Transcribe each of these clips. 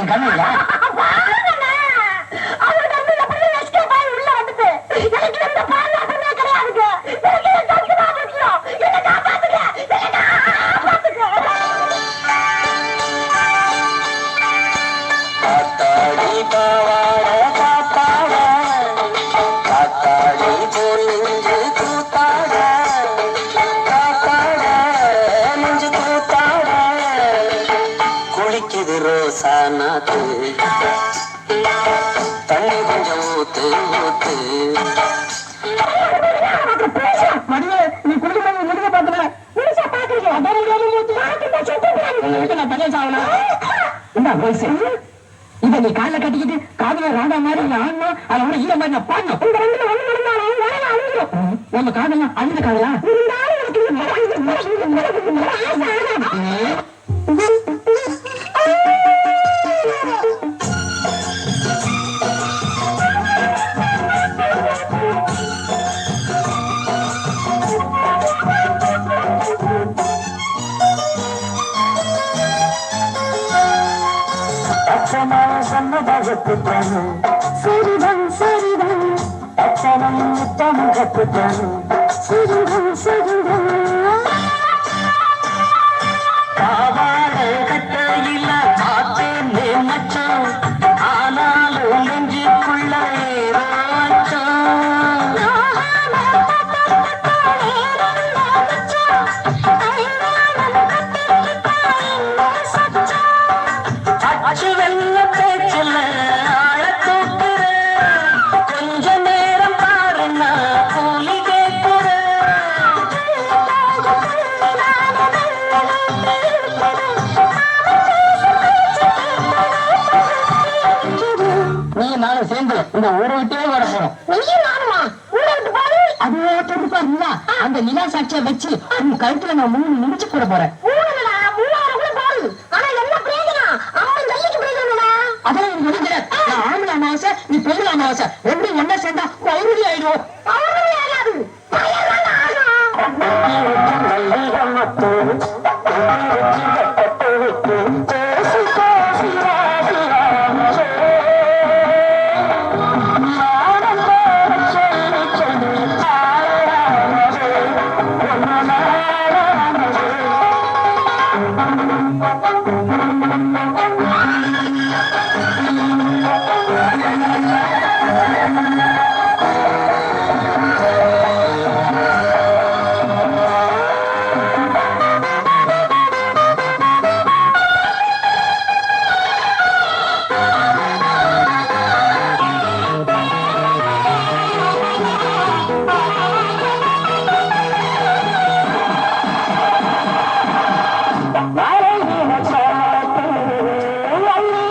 你赶紧来 நாத்து தண்ணி கொஞ்சம் ஊத்து ஊத்து. இத நீ கால கட்டிக்கிட்டு காதுல ராடா மாதிரி ஆடணும் அதை விட ஈர மாதிரி நான் பாடணும். இந்த ரெண்டுல ஒண்ணு நடந்தாலும் அழிஞ்சிடும் உங்க காதெல்லாம் அழுத காதலா? இருந்தாலும் எனக்கு இந்த ஆசை அச்சமா சன்னதகத்து தரும் சரிதான் இந்த ஊரை விட்டே வர போறோம். அதுவே தெரிப்பா நிலா அந்த நிலா சாட்சியை வச்சு உன் கழுத்துல நான் மூணு முடிச்சு கூட போறேன் அதான் எனக்கு ஒண்ணு தெரியாது நான் ஆம்பளை அமாவாசை நீ பெரிய அமாவாசை. ரெண்டு ஒன்னா சேர்ந்தா பௌர்ணமி ஆயிடும்.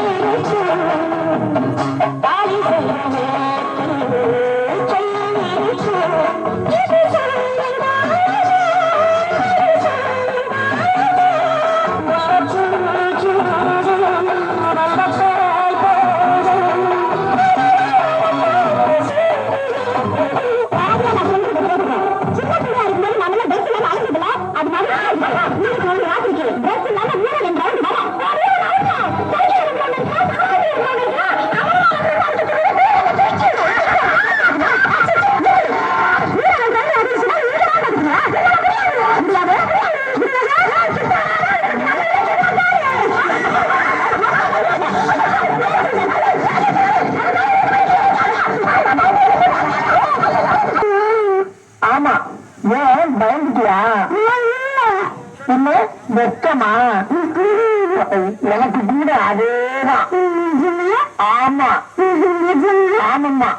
Thank you. ஆமா. ஏன் பயந்துட்டியா? என்ன? வெக்கமா? எனக்கு கூட அதேதான். ஆமா. ஆமாம்மா.